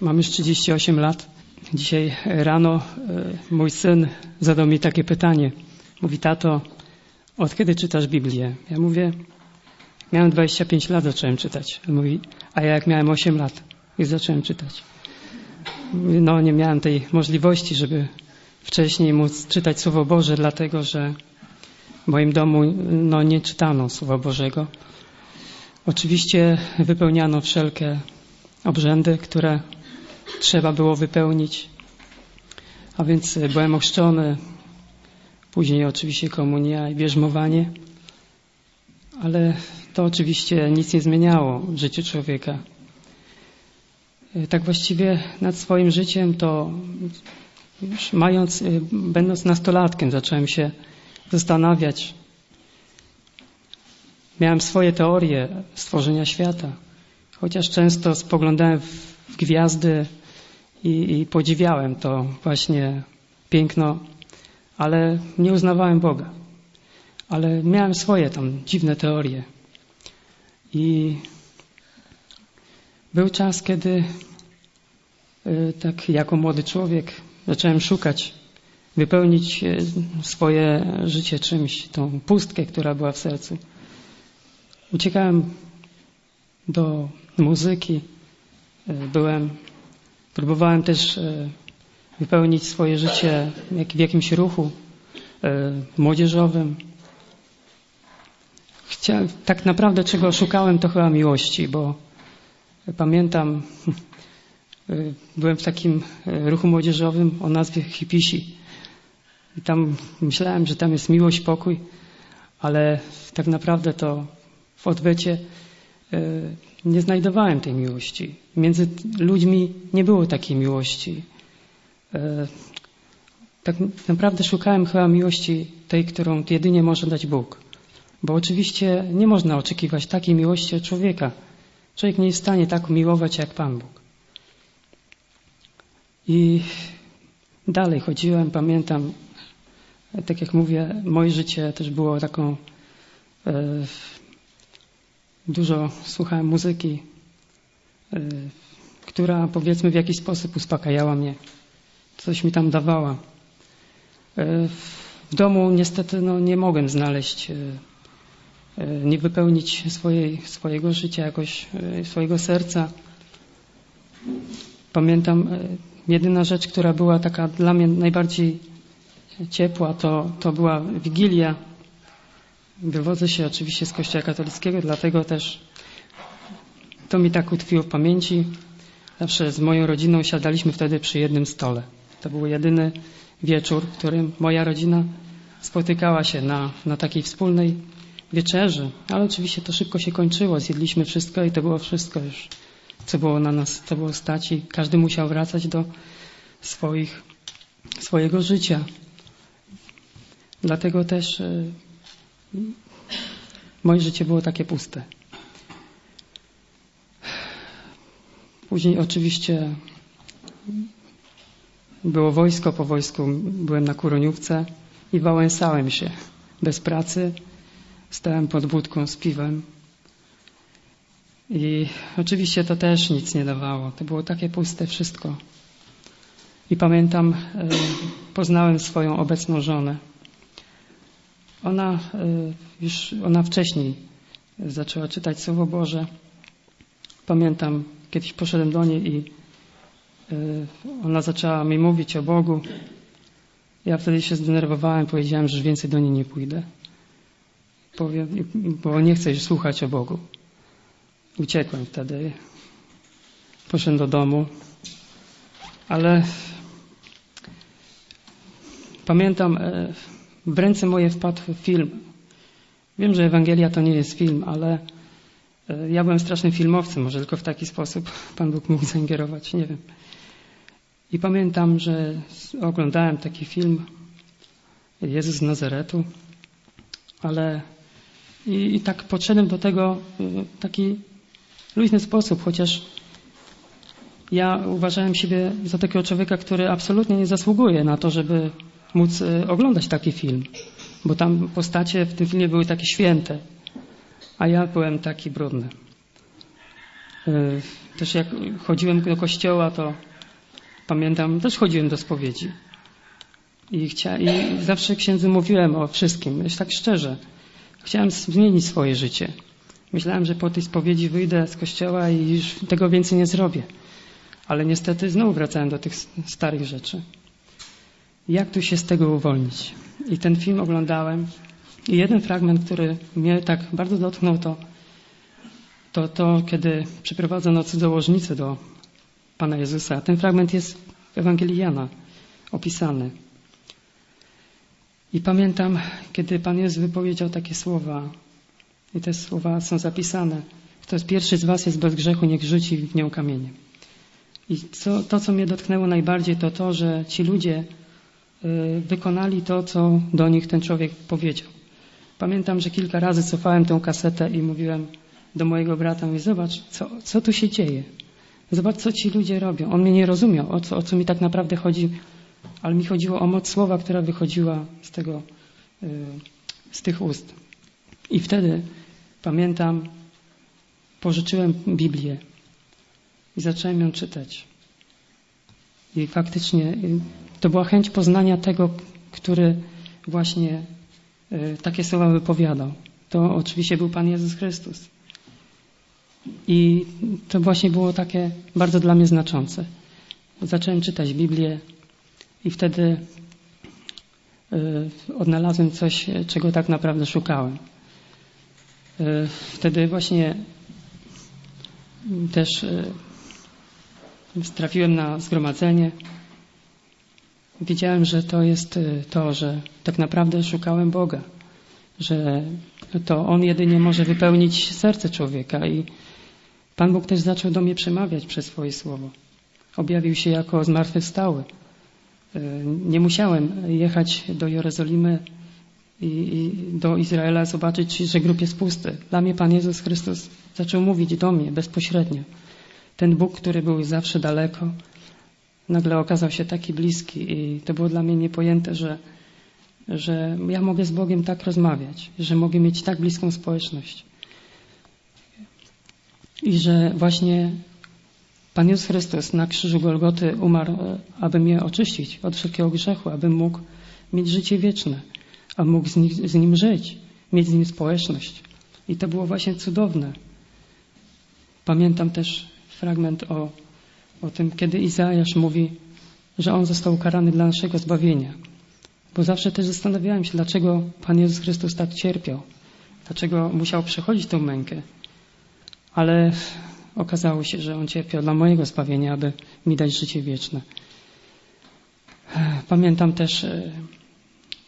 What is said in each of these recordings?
Mam już 38 lat. Dzisiaj rano e, mój syn zadał mi takie pytanie. Mówi, tato, od kiedy czytasz Biblię? Ja mówię, miałem 25 lat, zacząłem czytać. On mówi, a ja jak miałem 8 lat, już zacząłem czytać. No nie miałem tej możliwości, żeby wcześniej móc czytać Słowo Boże, dlatego że w moim domu no, nie czytano Słowa Bożego. Oczywiście wypełniano wszelkie obrzędy, które trzeba było wypełnić. A więc byłem ochrzczony, później oczywiście komunia i bierzmowanie, ale to oczywiście nic nie zmieniało w życiu człowieka. Tak właściwie nad swoim życiem to już mając, będąc nastolatkiem zacząłem się zastanawiać. Miałem swoje teorie stworzenia świata, chociaż często spoglądałem w gwiazdy i, i podziwiałem to właśnie piękno, ale nie uznawałem Boga. Ale miałem swoje tam dziwne teorie. I był czas, kiedy y, tak jako młody człowiek zacząłem szukać, wypełnić y, swoje życie czymś, tą pustkę, która była w sercu. Uciekałem do muzyki, y, byłem Próbowałem też e, wypełnić swoje życie w jakimś ruchu e, młodzieżowym. Chciałem, tak naprawdę czego szukałem to chyba miłości, bo pamiętam, e, byłem w takim ruchu młodzieżowym o nazwie Hipisi. I tam myślałem, że tam jest miłość, pokój, ale tak naprawdę to w odwecie nie znajdowałem tej miłości. Między ludźmi nie było takiej miłości. E, tak naprawdę szukałem chyba miłości tej, którą jedynie może dać Bóg. Bo oczywiście nie można oczekiwać takiej miłości od człowieka. Człowiek nie jest w stanie tak miłować jak Pan Bóg. I dalej chodziłem, pamiętam, tak jak mówię, moje życie też było taką e, Dużo słuchałem muzyki, która powiedzmy w jakiś sposób uspokajała mnie, coś mi tam dawała. Y, w domu niestety no, nie mogłem znaleźć, y, nie wypełnić swojej, swojego życia, jakoś swojego serca. Pamiętam, jedyna rzecz, która była taka dla mnie najbardziej ciepła, to, to była Wigilia Wywodzę się oczywiście z Kościoła katolickiego, dlatego też to mi tak utkwiło w pamięci. Zawsze z moją rodziną siadaliśmy wtedy przy jednym stole. To był jedyny wieczór, w którym moja rodzina spotykała się na, na takiej wspólnej wieczerzy. Ale oczywiście to szybko się kończyło. Zjedliśmy wszystko i to było wszystko już, co było na nas, co było stać i każdy musiał wracać do swoich, swojego życia. Dlatego też e, Moje życie było takie puste. Później oczywiście było wojsko, po wojsku byłem na kuroniówce i wałęsałem się bez pracy. Stałem pod budką z piwem. I oczywiście to też nic nie dawało. To było takie puste wszystko. I pamiętam, e, poznałem swoją obecną żonę. Ona e, już ona wcześniej zaczęła czytać Słowo Boże. Pamiętam, kiedyś poszedłem do niej i e, ona zaczęła mi mówić o Bogu. Ja wtedy się zdenerwowałem, powiedziałem, że więcej do niej nie pójdę. Powiem, bo nie chcę słuchać o Bogu. Uciekłem wtedy. Poszedłem do domu. Ale pamiętam, e, w ręce moje wpadł film. Wiem, że Ewangelia to nie jest film, ale ja byłem strasznym filmowcem, może tylko w taki sposób Pan Bóg mógł zaingerować, nie wiem. I pamiętam, że oglądałem taki film Jezus z Nazaretu, ale i, i tak podszedłem do tego w taki luźny sposób, chociaż ja uważałem siebie za takiego człowieka, który absolutnie nie zasługuje na to, żeby móc e, oglądać taki film, bo tam postacie w tym filmie były takie święte, a ja byłem taki brudny. Też jak chodziłem do kościoła, to pamiętam, też chodziłem do spowiedzi. I, chcia, I zawsze księdzu mówiłem o wszystkim, tak szczerze. Chciałem zmienić swoje życie. Myślałem, że po tej spowiedzi wyjdę z kościoła i już tego więcej nie zrobię. Ale niestety znowu wracałem do tych starych rzeczy. Jak tu się z tego uwolnić? I ten film oglądałem i jeden fragment, który mnie tak bardzo dotknął, to to, to kiedy przyprowadzono cudzołożnicę do Pana Jezusa. Ten fragment jest w Ewangelii Jana opisany. I pamiętam, kiedy Pan Jezus wypowiedział takie słowa, i te słowa są zapisane. Kto jest pierwszy z Was jest bez grzechu, niech rzuci w nią kamieniem. I co, to, co mnie dotknęło najbardziej, to to, że ci ludzie y, wykonali to, co do nich ten człowiek powiedział. Pamiętam, że kilka razy cofałem tę kasetę i mówiłem do mojego brata, mówię, zobacz, co, co tu się dzieje. Zobacz, co ci ludzie robią. On mnie nie rozumiał, o co, o co mi tak naprawdę chodzi, ale mi chodziło o moc słowa, która wychodziła z tego, y, z tych ust. I wtedy Pamiętam, pożyczyłem Biblię i zacząłem ją czytać. I faktycznie to była chęć poznania tego, który właśnie takie słowa wypowiadał. To oczywiście był Pan Jezus Chrystus. I to właśnie było takie bardzo dla mnie znaczące. Zacząłem czytać Biblię i wtedy e, odnalazłem coś, czego tak naprawdę szukałem. E, wtedy właśnie też e, trafiłem na zgromadzenie. Wiedziałem, że to jest e, to, że tak naprawdę szukałem Boga, że to On jedynie może wypełnić serce człowieka i Pan Bóg też zaczął do mnie przemawiać przez swoje słowo. Objawił się jako zmartwychwstały. Nie musiałem jechać do Jerozolimy i, do Izraela zobaczyć, że grób jest pusty. Dla mnie Pan Jezus Chrystus zaczął mówić do mnie bezpośrednio. Ten Bóg, który był zawsze daleko, nagle okazał się taki bliski i to było dla mnie niepojęte, że, że ja mogę z Bogiem tak rozmawiać, że mogę mieć tak bliską społeczność. I że właśnie Pan Jezus Chrystus na krzyżu Golgoty umarł, aby mnie oczyścić od wszelkiego grzechu, abym mógł mieć życie wieczne a mógł z nim, z nim żyć, mieć z nim społeczność. I to było właśnie cudowne. Pamiętam też fragment o, o tym, kiedy Izajasz mówi, że on został ukarany dla naszego zbawienia. Bo zawsze też zastanawiałem się, dlaczego Pan Jezus Chrystus tak cierpiał, dlaczego musiał przechodzić tę mękę. Ale okazało się, że on cierpiał dla mojego zbawienia, aby mi dać życie wieczne. Pamiętam też, e,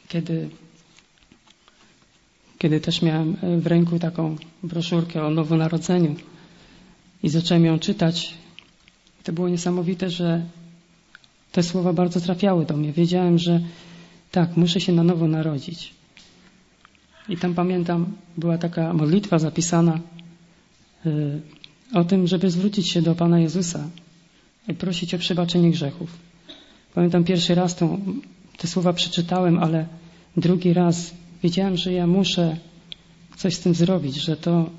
kiedy kiedy też miałem e, w ręku taką broszurkę o nowonarodzeniu i zacząłem ją czytać. To było niesamowite, że te słowa bardzo trafiały do mnie. Wiedziałem, że tak, muszę się na nowo narodzić. I tam pamiętam, była taka modlitwa zapisana e, o tym, żeby zwrócić się do Pana Jezusa i prosić o przebaczenie grzechów. Pamiętam pierwszy raz tą, te słowa przeczytałem, ale drugi raz wiedziałem, że ja muszę coś z tym zrobić, że to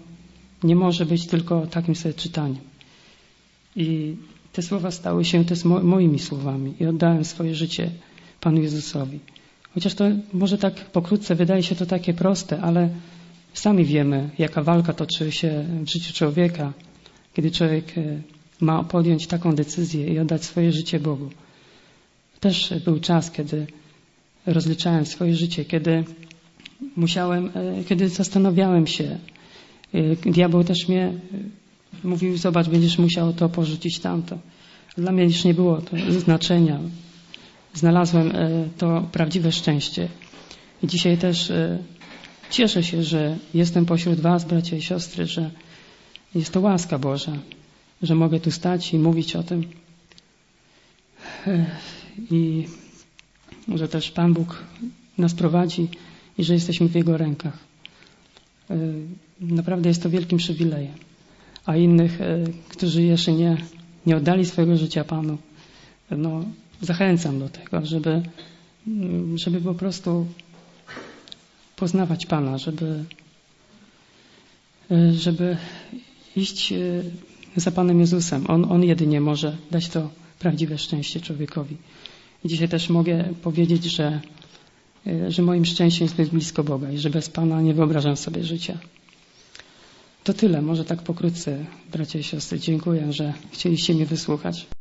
nie może być tylko takim sobie czytaniem. I te słowa stały się też moimi słowami i oddałem swoje życie Panu Jezusowi. Chociaż to może tak pokrótce wydaje się to takie proste, ale sami wiemy, jaka walka toczy się w życiu człowieka, kiedy człowiek e, ma podjąć taką decyzję i oddać swoje życie Bogu. Też był czas, kiedy rozliczałem swoje życie, kiedy musiałem, e, kiedy zastanawiałem się, e, diabeł też mnie mówił, zobacz, będziesz musiał to porzucić tamto. Dla mnie już nie było to znaczenia. Znalazłem to prawdziwe szczęście. I dzisiaj też cieszę się, że jestem pośród Was, bracia i siostry, że jest to łaska Boża, że mogę tu stać i mówić o tym. I że też Pan Bóg nas prowadzi i że jesteśmy w Jego rękach. E, naprawdę jest to wielkim przywilejem a innych, e, którzy jeszcze nie, nie oddali swojego życia Panu, no, zachęcam do tego, żeby, mm, żeby po prostu poznawać Pana, żeby, e, żeby iść e, za Panem Jezusem. On, on jedynie może dać to prawdziwe szczęście człowiekowi. I dzisiaj też mogę powiedzieć, że, że moim szczęściem jest być blisko Boga i że bez Pana nie wyobrażam sobie życia. To tyle, może tak pokrótce, bracia i siostry. Dziękuję, że chcieliście mnie wysłuchać.